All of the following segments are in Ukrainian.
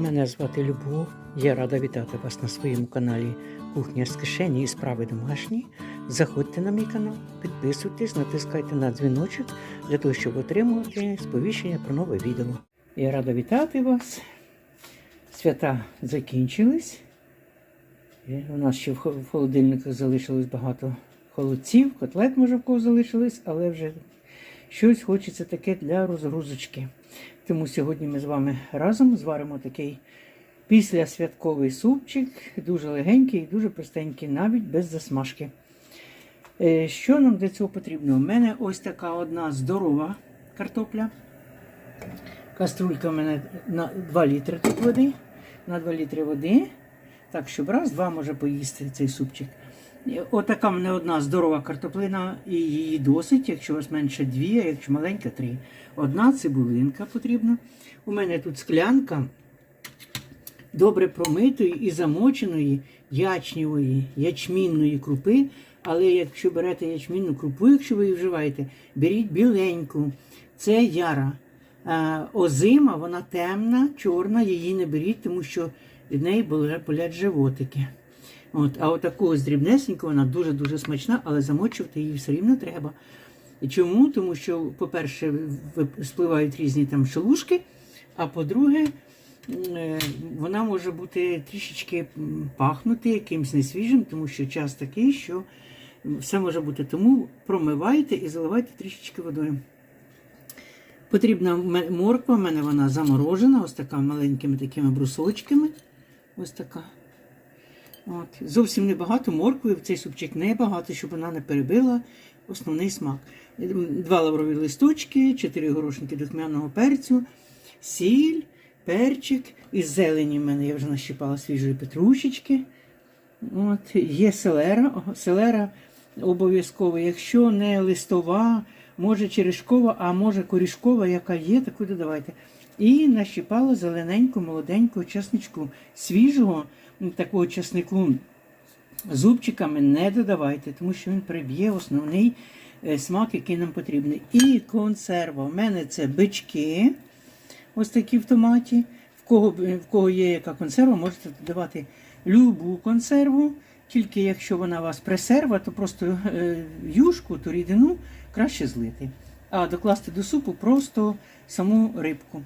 Мене звати Любов. Я рада вітати вас на своєму каналі Кухня з кишені і справи домашні. Заходьте на мій канал, підписуйтесь, натискайте на дзвіночок для того, щоб отримувати сповіщення про нове відео. Я рада вітати вас. Свята закінчились. У нас ще в в холодильниках залишилось багато холодців, котлет, може, в кого залишились, але вже щось хочеться таке для розгрузочки. Тому сьогодні ми з вами разом зваримо такий післясвятковий супчик, дуже легенький і дуже простенький, навіть без засмажки. Е, Що нам для цього потрібно? У мене ось така одна здорова картопля. Каструлька в мене на 2 літри тут води. На 2 літри води. Так, щоб раз-два може поїсти цей супчик. Отака в мене одна здорова картоплина, і її досить, якщо у вас менше дві, а якщо маленька три. Одна цибулинка потрібна. У мене тут склянка добре промитої і замоченої ячнєвої, ячмінної крупи. Але якщо берете ячмінну крупу, якщо ви її вживаєте, беріть біленьку. Це яра. А, озима, вона темна, чорна, її не беріть, тому що від неї болять животики. От, а отаку ось дрібнесеньку, вона дуже-дуже смачна, але замочувати її все рівно треба. Чому? Тому що, по-перше, спливають різні там шелушки, а по-друге, е, вона може бути трішечки пахнути якимось несвіжим, тому що час такий, що все може бути. Тому промивайте і заливайте трішечки водою. Потрібна морква, в мене вона заморожена, ось така маленькими такими брусочками. Ось така. От. Зовсім небагато моркви в цей супчик небагато, щоб вона не перебила основний смак. Два лаврові листочки, чотири горошинки духмяного перцю, сіль, перчик. Із зелені в мене я вже нащипала свіжої петрушечки. От. Є селера. Селера обов'язково, якщо не листова, може черешкова, а може корішкова, яка є, таку додавайте. І нащипала зелененьку, молоденького чесничку. Свіжого такого чеснику зубчиками не додавайте, тому що він приб'є основний е, смак, який нам потрібний. І консерва. У мене це бички, ось такі в томаті. В кого, в кого є яка консерва, можете додавати любу консерву. Тільки якщо вона у вас пресерва, то просто е, юшку, ту рідину краще злити. А докласти до супу просто саму рибку.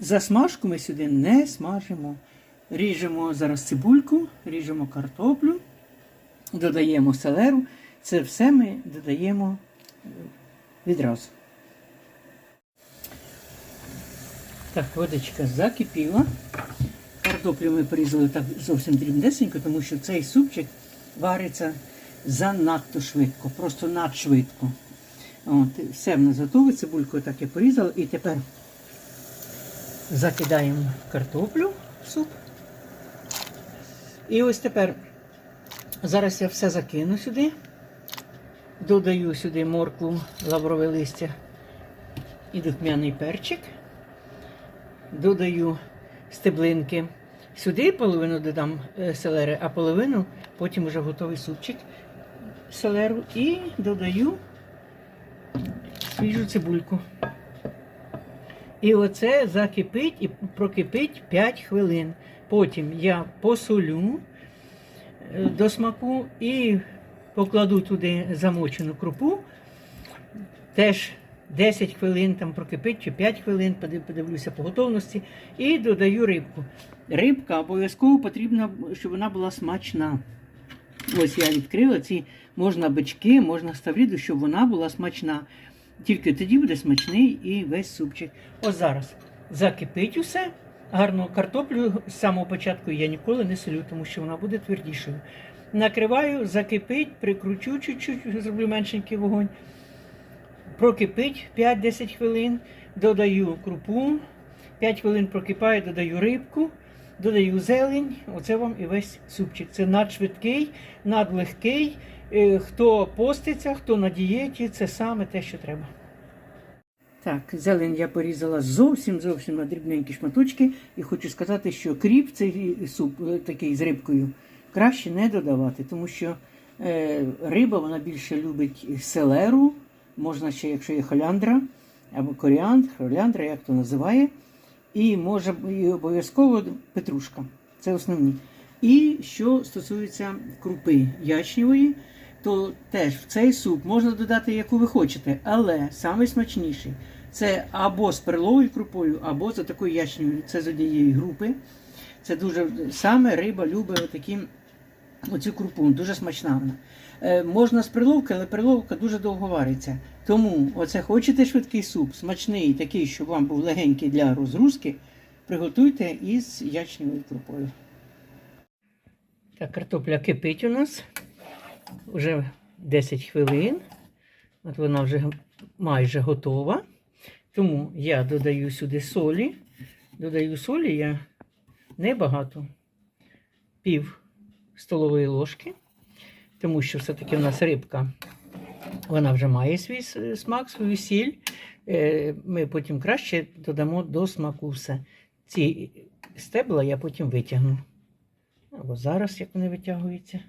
Засмажку ми сюди не смажимо. Ріжемо зараз цибульку, ріжемо картоплю, додаємо селеру. Це все ми додаємо е, відразу. Так, водичка закипіла. Картоплю ми порізали так зовсім дрібнесенько, тому що цей супчик вариться занадто швидко, просто надшвидко. От, все в нас готове, цибульку так я порізала. І тепер закидаємо картоплю в суп. І ось тепер зараз я все закину сюди, додаю сюди моркву, лаврове листя і духмяний перчик. Додаю стеблинки. Сюди половину додам е, селери, а половину потім вже готовий супчик селеру і додаю свіжу цибульку. І оце закипить і прокипить 5 хвилин. Потім я посолю е, до смаку і покладу туди замочену крупу. Теж 10 хвилин там прокипить чи 5 хвилин, подивлюся по готовності, і додаю рибку. Рибка обов'язково потрібна, щоб вона була смачна. Ось я відкрила ці можна бички, можна ставріду, щоб вона була смачна. Тільки тоді буде смачний і весь супчик. Ось зараз закипить усе. Гарну картоплю з самого початку я ніколи не солю, тому що вона буде твердішою. Накриваю, закипить, прикручу чуть-чуть, зроблю меншенький вогонь. Прокипить 5-10 хвилин, додаю крупу, 5 хвилин прокипає, додаю рибку, додаю зелень. Оце вам і весь супчик. Це надшвидкий, надлегкий. Е, Хто поститься, хто на дієті, це саме те, що треба. Так, зелень я порізала зовсім зовсім на дрібненькі шматочки. І хочу сказати, що кріп цей суп е, такий з рибкою краще не додавати, тому що е, риба вона більше любить селеру, можна ще, якщо є холяндра або коріандр, холяндра, як то називає. і може і обов'язково петрушка. Це основні. І що стосується крупи ячневої, то теж в цей суп можна додати, яку ви хочете, але найсмачніший це або з перловою крупою, або за такою ячневою. Це з однієї групи. Це дуже саме риба любить отакі, оцю крупу, дуже смачна вона. Е, можна з приловки, але приловка дуже довго вариться. Тому, оце хочете швидкий суп, смачний, такий, щоб вам був легенький для розгрузки, приготуйте із ячневою крупою. Так, картопля кипить у нас вже 10 хвилин. От вона вже майже готова. Тому я додаю сюди солі. Додаю солі я небагато, пів столової ложки, тому що все-таки в нас рибка, вона вже має свій смак, свою сіль. Е, Ми потім краще додамо до смаку все. Ці стебла я потім витягну. Або зараз, як вони витягуються.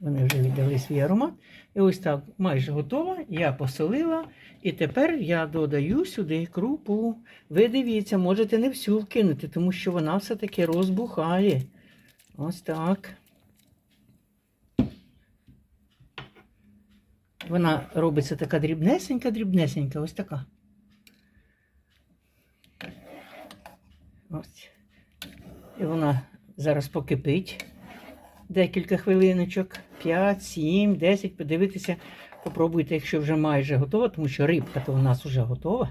Вони вже віддали свій аромат. І ось так майже готова. Я посолила. І тепер я додаю сюди крупу. Ви дивіться, можете не всю вкинути, тому що вона все-таки розбухає. Ось так. Вона робиться така дрібнесенька, дрібнесенька, ось така. Ось. І вона зараз покипить декілька хвилиночок, 5, 7, 10, подивитися, попробуйте, якщо вже майже готова, тому що рибка то у нас вже готова.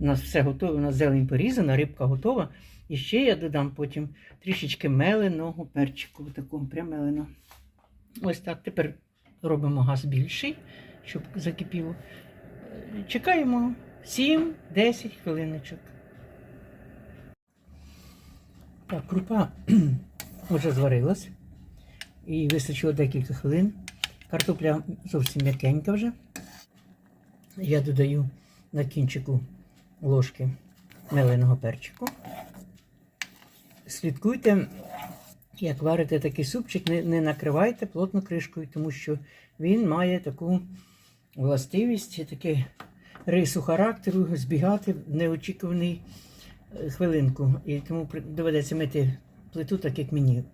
У нас все готове, у нас зелень порізана, рибка готова. І ще я додам потім трішечки меленого перчику, такого прям меленого. Ось так. Тепер робимо газ більший, щоб закипіло. Чекаємо 7-10 хвилиночок. Так, крупа вже зварилась. І вистачило декілька хвилин. Картопля зовсім м'якенька вже. Я додаю на кінчику ложки меленого перчику. Слідкуйте, як варите такий супчик, не, не накривайте плотно кришкою, тому що він має таку властивість, таке рису характеру, збігати в неочікуваний е, хвилинку. І тому доведеться мити плиту, так як мені.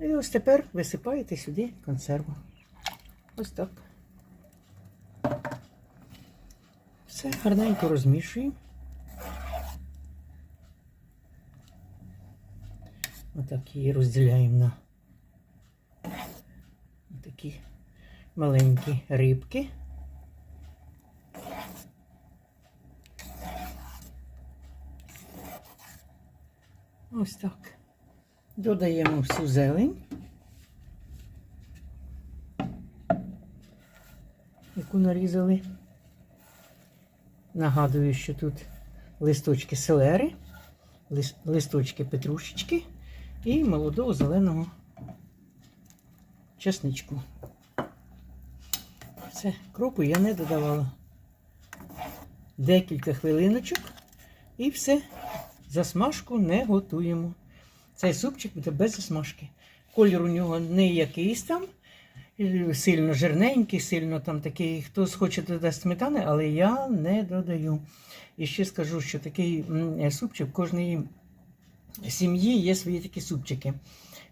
І ось тепер висипаєте сюди консерву. Ось так. Все гарненько розмішуємо. Отак її розділяємо на такі маленькі рибки. Ось так. Додаємо всю зелень, яку нарізали. Нагадую, що тут листочки селери, листочки петрушечки і молодого зеленого чесничку. Все, кропу я не додавала. Декілька хвилиночок і все. Засмажку не готуємо. Цей супчик буде без засмажки. Колір у нього не якийсь там, сильно жирненький, сильно там такий, хтось хоче додати сметани, але я не додаю. І ще скажу, що такий супчик в кожної сім'ї є свої такі супчики.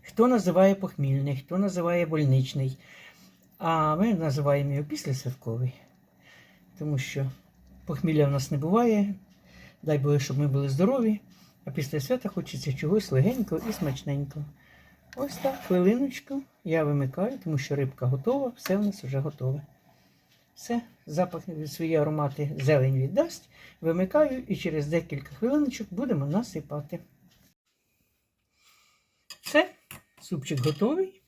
Хто називає похмільний, хто називає больничний. А ми називаємо його післясвятковий. Тому що похмілля в нас не буває. Дай Боже, щоб ми були здорові. А після свята хочеться чогось легенького і смачненького. Ось так, хвилиночку я вимикаю, тому що рибка готова, все в нас вже готове. Все, запах свої аромати зелень віддасть. Вимикаю і через декілька хвилиночок будемо насипати. Все, супчик готовий.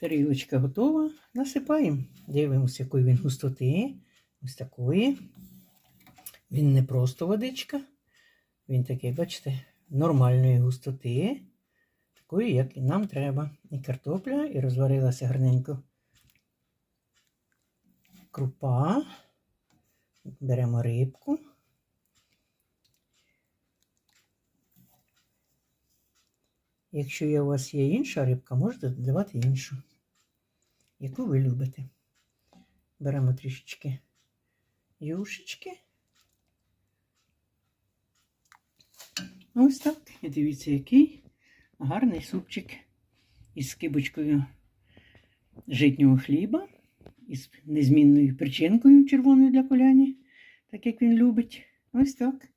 Тарілочка готова. Насипаємо. Дивимося, якої він густоти. Ось такої. Він не просто водичка. Він такий, бачите, нормальної густоти. Такої, як нам треба. І картопля, і розварилася гарненько. Крупа. Беремо рибку. Якщо у вас є інша рибка, можете додавати іншу, яку ви любите. Беремо трішечки юшечки Ось так. І дивіться, який гарний супчик із скибочкою житнього хліба, із незмінною причинкою червоною для коляні, так як він любить. Ось так.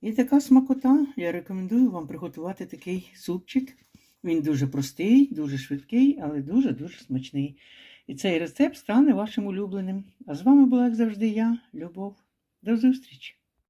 І така смакота. Я рекомендую вам приготувати такий супчик. Він дуже простий, дуже швидкий, але дуже-дуже смачний. І цей рецепт стане вашим улюбленим. А з вами була, як завжди, я, Любов. До зустрічі!